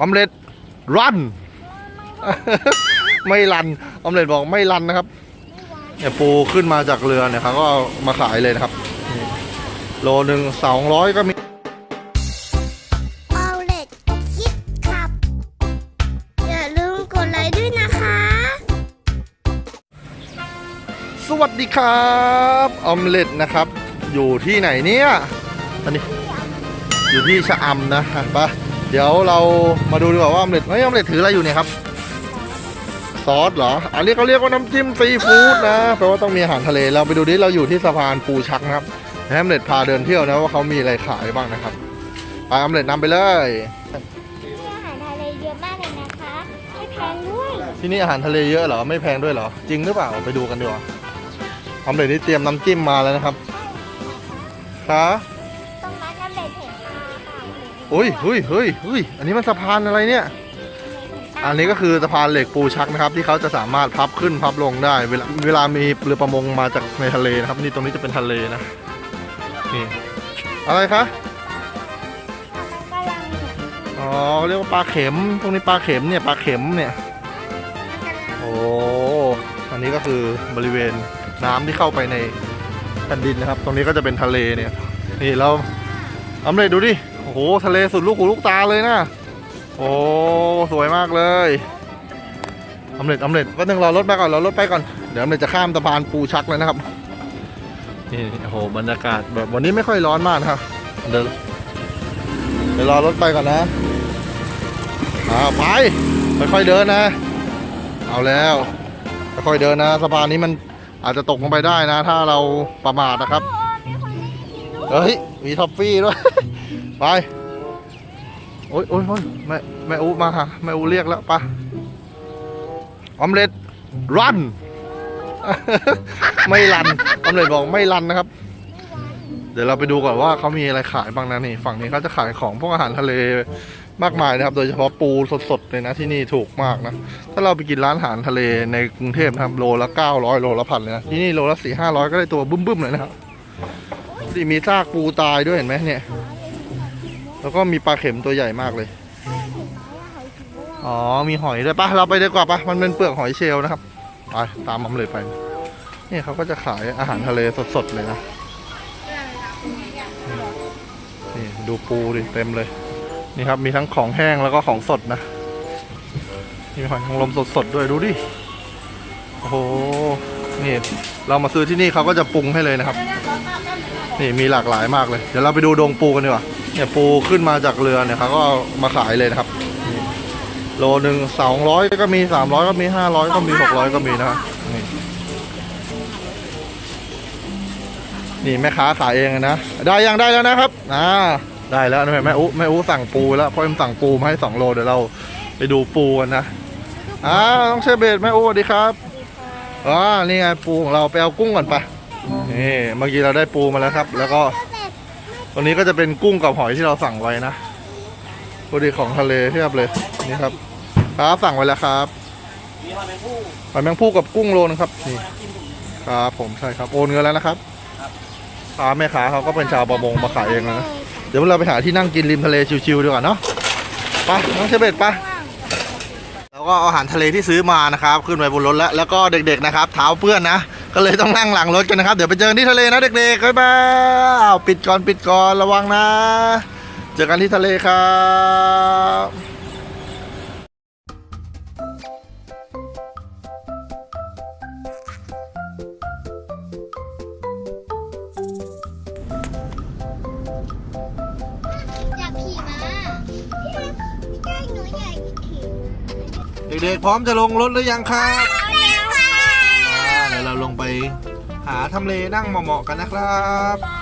ออมเล็ตรัน ไม่รันออมเล็ตบอกไม่รันนะครับเนี่ยปูขึ้นมาจากเรือเนี่ยเขาก็เอามาขายเลยนะครับนี่โลหนึ่งสองร้อยก็มีเอาเล็ดคิดขับ อย่าลืมกดไลค์ด้วยนะคะ สวัสดีครับออมเล็ตนะครับ อยู่ที่ไหนเนี่ย อันนี้ อยู่ที่ชะอำนะไปะ เดี๋ยวเรามาดูดีกว่าว่าออมเล็ตเฮ้ยออมเล็ตถืออะไรอยู่เนี่ยครับ ซอสเหรอ อันนี้เขาเรียกว่าน้ำจิ้มซีฟู้ดนะแปลว่าต้องมีอาหารทะเล เราไปดูดิเราอยู่ที่สะพานปูชักนะครับให้ออมเล็ตพาเดินเที่ยวนะว่าเขามีอะไรขายบ้างนะครับ ไปออมเล็ตนำไปเลย มีอาหารทะเลเยอะมากเลยนะคะไม่แพงด้วยที่นี่อาหารทะเลเยอะเหรอ ไม่แพงด้วยเหรอ จริงหรือเปล่าไปดูกันดีกว่าออมเล็ตนี่เตรียมน้ำจิ้มมาแล้วนะครับคะ อุ้ยเฮ้ยเฮ้ยเฮ้ยอันนี้มันสะพานอะไรเนี่ย อันนี้ก็คือสะพานเหล็กปูชักนะครับ ที่เขาจะสามารถพับขึ้นพับลงได้ เวลาเวลามีเรือประมงมาจากในทะเลนะครับ นี่ตรงนี้จะเป็นทะเลนะนี่อะไรคะกำลังอ๋อเรียกว่าปลาเข็มตรงนี้ปลาเข็มเนี่ยปลาเข็มเนี่ยโอ้อันนี้ก็คือบริเวณน้ำที่เข้าไปในแผ่นดินนะครับ ตรงนี้ก็จะเป็นทะเลเนี่ย นี่เราอำเลยดูดิโอ้โหทะเลสุดลูกหูลูกตาเลยนะโอ้สวยมากเลยอำเร็จอำเร็จก็นึงรอรถไปก่อนรอรถไปก่อนเดี๋ยวอำเร็จจะข้ามสะพานปูชักเลยนะครับนี่โอ้โหบรรยากาศแบบวันนี้ไม่ค่อยร้อนมากครับเดี๋ยวเดี๋ยวรอรถไปก่อนนะอ่าไปค่อยๆเดินนะ เอาแล้วค่อยๆเดินนะสะพานนี้มันอาจจะตกลงไปได้นะ ถ้าเราประมาทนะครับเฮ้ยมีท็อฟฟี่ด้วย ไป โอ๊ยโอ๊ยโอ๊ยแม่แม่อูมาหาแม่อูเรียกแล้วปะออมเล็ตรัน ไม่รันออมเล็ตบอกไม่รันนะครับ เดี๋ยวเราไปดูก่อนว่าเขามีอะไรขายบ้างนะนี่ ฝั่งนี้เขาจะขายของพวกอาหารทะเลมากมายนะครับ โดยเฉพาะปูสดๆเลยนะที่นี่ถูกมากนะ ถ้าเราไปกินร้านอาหารทะเลในกรุงเทพนะครับโลละ900โลละพันเลยนะ ที่นี่โลละ4 500ก็ได้ตัวบึ้มๆเลยนะครับที่มีซากปูตายด้วยเห็นไหมเนี่ย แล้วก็มีปลาเข็มตัวใหญ่มากเลย อ๋อ มีหอยด้วยปะเราไปดีกว่าปะมันเป็นเปลือกหอยเชลล์นะครับ ไปตามมัมเลยไป นี่เขาก็จะขายอาหารทะเลสดๆเลยนะ นี่ดูปูดิเต็มเลย นี่ครับมีทั้งของแห้งแล้วก็ของสดนะ มีหอยนางรมสดๆด้วยดูดิ โอ้โห นี่เรามาซื้อที่นี่เขาก็จะปรุงให้เลยนะครับ นี่มีหลากหลายมากเลย เดี๋ยวเราไปดูดงปูกันดีกว่า เนี่ยปูขึ้นมาจากเรือเนี่ยเขาก็เอามาขายเลยนะครับ โลหนึ่งสองร้อยก็มีสามร้อยก็มีห้าร้อยก็มีหกร้อยก็มีนะนี่นี่แม่ค้าขายเองนะ ได้ยังได้แล้วนะครับอ่าได้แล้วนะแม่อุ๊แม่อุ๊สั่งปูแล้วพ่อเอ็มสั่งปูมาให้สองโลเดี๋ยวเราไปดูปูกันนะอ่าต้องเชฟเบตแม่อุ๊สวัสดีครับอ่านี่ไงปูของเราไปเอากุ้งก่อนไปนี่เมื่อกี้เราได้ปูมาแล้วครับ แล้วก็ ตรงนี้ก็จะเป็นกุ้งกับหอยที่เราสั่งไว้นะพอดีของทะเลเทียบเลยนี่ครับครับสั่งไว้แล้วครับหอยแมงผู้กับกุ้งโลนึงครับนี่ครับผมใช่ครับโอนเงินแล้วนะครับค้าแม่ค้าเขาก็เป็นชาวประมงมาขายเองนะเดี๋ยวเราไปหาที่นั่งกินริมทะเลชิวๆดีกว่าเนาะไปน้องเชเบตไปแล้วก็อาอาหารทะเลที่ซื้อมานะครับ ขึ้นไปบนรถแล้วแล้วก็เด็กๆนะครับ เท้าเปื้อนนะ ก็เลยต้องนั่งหลังรถกันนะครับ เดี๋ยวไปเจอกันที่ทะเลนะเด็กๆบ๊ายบายอ้าวปิดก่อนปิดก่อนระวังนะ เจอกันที่ทะเลครับอยากขี่ม้าพี่พี่จ้อยหนูอยากขี่เด็กๆพร้อมจะลงรถหรือยังครับ ลงไปหาทำเลนั่งเหมาะๆกันนะครับ